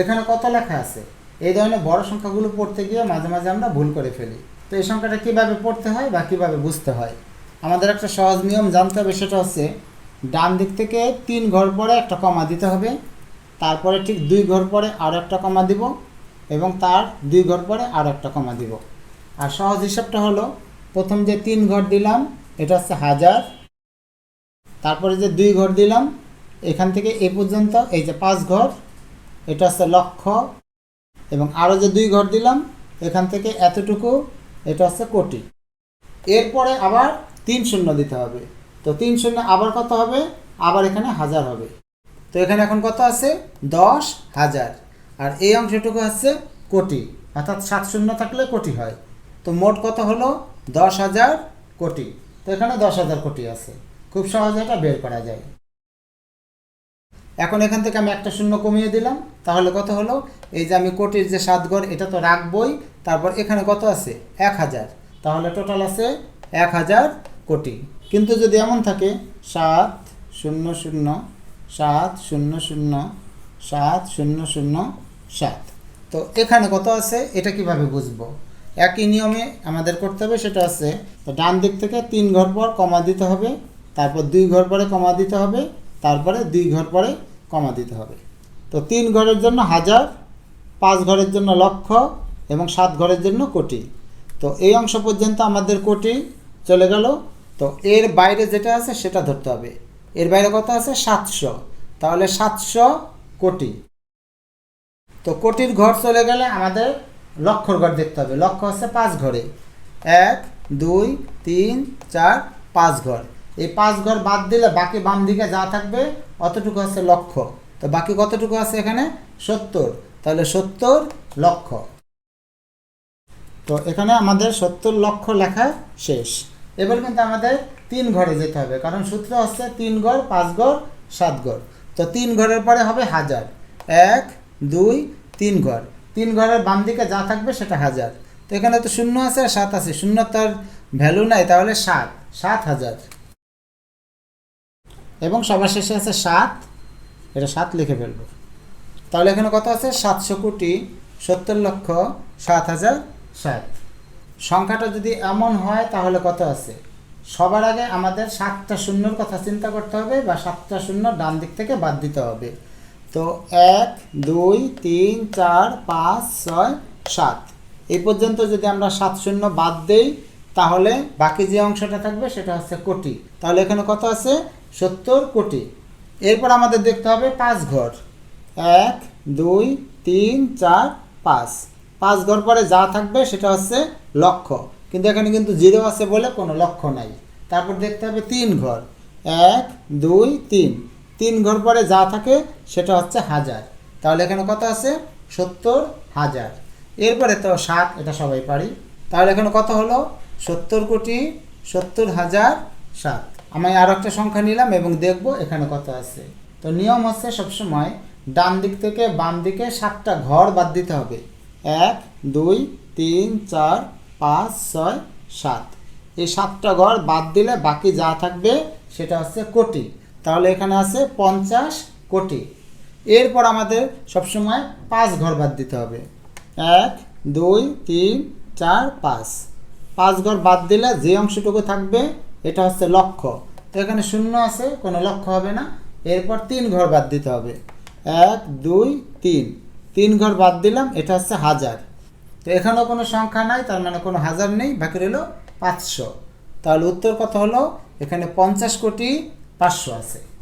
এখানে কত লেখা আছে? এই ধরনের বড় সংখ্যাগুলো পড়তে গিয়ে মাঝে মাঝে আমরা ভুল করে ফেলি। তো এই সংখ্যাটা কীভাবে পড়তে হয় বা কীভাবে বুঝতে হয়? আমাদের একটা সহজ নিয়ম জানতে হবে, সেটা হচ্ছে ডান দিক থেকে তিন ঘর পরে একটা কমা দিতে হবে, তারপরে ঠিক দুই ঘর পরে আরও একটা কমা দিব এবং তার দুই ঘর পরে আরও একটা কমা দিব। আর সহজ হিসাবটা হলো, প্রথম যে তিন ঘর দিলাম, এটা হচ্ছে হাজার, তারপরে যে দুই ঘর দিলাম, এখান থেকে এ পর্যন্ত, এই যে পাঁচ ঘর এটা হচ্ছে লক্ষ এবং আরও যে দুই ঘর দিলাম, এখান থেকে এতটুকু, এটা হচ্ছে কোটি। এরপরে আবার তিন শূন্য দিতে হবে। তো তিন শূন্য আবার কত হবে? আবার এখানে হাজার হবে। তো এখানে এখন কত আছে? দশ হাজার। আর এই অংশটুকু হচ্ছে কোটি। অর্থাৎ সাত শূন্য থাকলে কোটি হয়। তো মোট কত হলো? দশ হাজার কোটি। তো এখানে দশ হাজার কোটি আছে। খুব সহজে এটা বের করা যায়। এখন এখান থেকে আমি একটা শূন্য কমিয়ে দিলাম। তাহলে কত হলো? এই যে আমি কোটির যে সাত ঘর এটা তো রাখবই। তারপর এখানে কত আছে? এক হাজার। তাহলে টোটাল আছে এক হাজার কোটি। কিন্তু যদি এমন থাকে, সাত শূন্য শূন্য, সাত শূন্য শূন্য, সাত শূন্য শূন্য, সাত। তো এখানে কত আছে? এটা কীভাবে বুঝব? একই নিয়মে আমাদের করতে হবে, সেটা আছে তো ডান দিক থেকে তিন ঘর পর কমা দিতে হবে, তারপর দুই ঘর পরে কমা দিতে হবে তারপরে দুই ঘর পরে কমা দিতে হবে। তো তিন ঘরের জন্য হাজার, পাঁচ ঘরের জন্য লক্ষ এবং সাত ঘরের জন্য কোটি। তো এই অংশ পর্যন্ত আমাদের কোটি চলে গেল। তো এর বাইরে যেটা আছে সেটা ধরতে হবে। এর বাইরে কত আছে? সাতশো। তাহলে সাতশো কোটি। তো কোটির ঘর চলে গেলে আমাদের লক্ষর ঘর দেখতে হবে। লক্ষ হচ্ছে পাঁচ ঘরে। এক, দুই, তিন, চার, পাঁচ ঘর। এই পাঁচ ঘর বাদ দিলে বাকি বাম দিকে যা থাকবে, অতটুকু হচ্ছে লক্ষ তো বাকি কতটুকু আছে এখানে? সত্তর। তাহলে সত্তর লক্ষ। তো এখানে আমাদের সত্তর লক্ষ লেখা শেষ। এবার কিন্তু আমাদের তিন ঘরে যেতে হবে, কারণ সূত্র হচ্ছে তিন ঘর, পাঁচ ঘর, সাত ঘর। তো তিন ঘরের পরে হবে হাজার। এক, দুই, তিন ঘর। তিন ঘরের বাম দিকে যা থাকবে সেটা হাজার। তো এখানে তো শূন্য আছে আর সাত আছে। শূন্য তার ভ্যালু নাই, তাহলে সাত। সাত হাজার। এবং সবার শেষে আছে সাত। এটা সাত লিখে ফেলব। তাহলে এখানে কত আছে? সাতশো কোটি সত্তর লক্ষ সাত হাজার সাত সংখ্যাটা যদি এমন হয়, তাহলে কত আছে? সবার আগে আমাদের সাতটা শূন্যর কথা চিন্তা করতে হবে বা সাতটা শূন্য ডান দিক থেকে বাদ দিতে হবে। তো এক, দুই, তিন, চার, পাঁচ, ছয়, সাত। এই পর্যন্ত যদি আমরা সাত শূন্য বাদ দেই তাহলে বাকি যে অংশটা থাকবে সেটা হচ্ছে কোটি। তাহলে এখানে কত আছে? সত্তর কোটি। এরপর আমাদের দেখতে হবে পাঁচ ঘর। এক, দুই, তিন, চার, পাঁচ। পাঁচ ঘর পরে যা থাকবে সেটা হচ্ছে লক্ষ কিন্তু এখানে কিন্তু জিরো আছে বলে কোনো লক্ষ্য নাই। তারপর দেখতে হবে তিন ঘর। এক, দুই, তিন। তিন ঘর পরে যা থাকে সেটা হচ্ছে হাজার। তাহলে এখানে কত আছে? সত্তর হাজার। এরপরে তো সাত, এটা সবাই পারি। তাহলে এখানে কত হলো? সত্তর কোটি সত্তর হাজার সাত। আমি আরও একটা সংখ্যা নিলাম এবং দেখব এখানে কত আছে। তো নিয়ম হচ্ছে সবসময় ডান দিক থেকে বাম দিকে সাতটা ঘর বাদ দিতে হবে। এক, দুই, তিন, চার, পাঁচ, ছয়, সাত। এই সাতটা ঘর বাদ দিলে বাকি যা থাকবে সেটা হচ্ছে কোটি। তাহলে এখানে আছে পঞ্চাশ কোটি। এরপর আমাদের সবসময় পাঁচ ঘর বাদ দিতে হবে। এক, দুই, তিন, চার, পাঁচ। পাঁচ ঘর বাদ দিলে যে অংশটুকু থাকবে, এটা হচ্ছে লক্ষ্য। তো এখানে শূন্য আছে, কোনো লক্ষ্য হবে না। এরপর তিন ঘর বাদ দিতে হবে। এক, দুই, তিন। তিন ঘর বাদ দিলাম, এটা হচ্ছে হাজার। তো এখানেও কোনো সংখ্যা নাই, তার মানে কোনো হাজার নেই, বাকি রইল পাঁচশো। তাহলে উত্তর কত হলো? এখানে পঞ্চাশ কোটি পাঁচশো আছে।